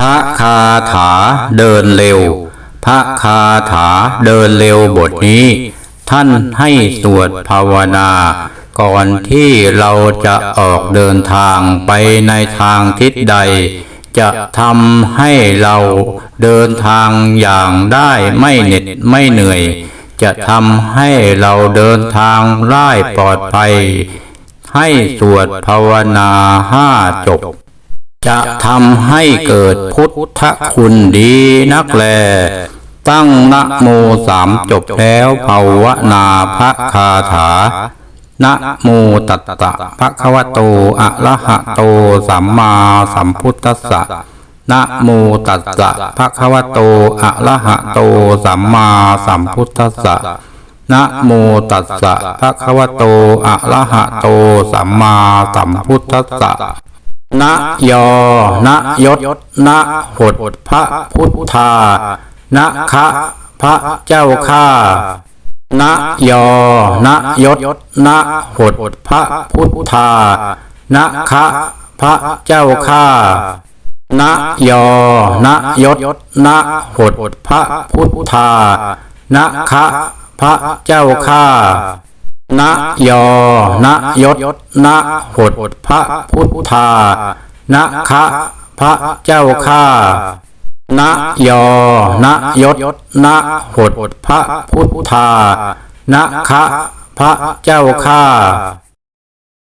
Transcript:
พระคาถาเดินเร็ว พระคาถาเดินเร็วบทนี้ ท่านให้สวดภาวนา ก่อนที่เราจะออกเดินทางไปในทางทิศใด จะทำให้เราเดินทางอย่างได้ไม่เหน็ดไม่เหนื่อย จะทำให้เราเดินทางได้ปลอดภัย ให้สวดภาวนาห้าจบ จะทำให้เกิดพุทธคุณดีนักแล ตั้งนะโมสามจบแล้วภาวนาพระคาถานะโมตัสสะภะคะวะโตอะระหะโตสัมมาสัมพุทธัสสะนะโมตัสสะภะคะวะโตอะระหะโตสัมมาสัมพุทธัสสะนะโมตัสสะภะคะวะโตอะระหะโตสัมมาสัมพุทธัสสะ นะยอนะยศนะหดพระพุทธานะคะพระเจ้าข้านะยอนะยศนะหดพระพุทธานะคะพระเจ้าข้านะยอนะยศนะหดพระพุทธานะคะพระเจ้าข้า นะยอนะยศนะหดพระพุทธานะคะพระเจ้าข้านะยอนะยศนะหดพระพุทธานะคะพระเจ้าข้า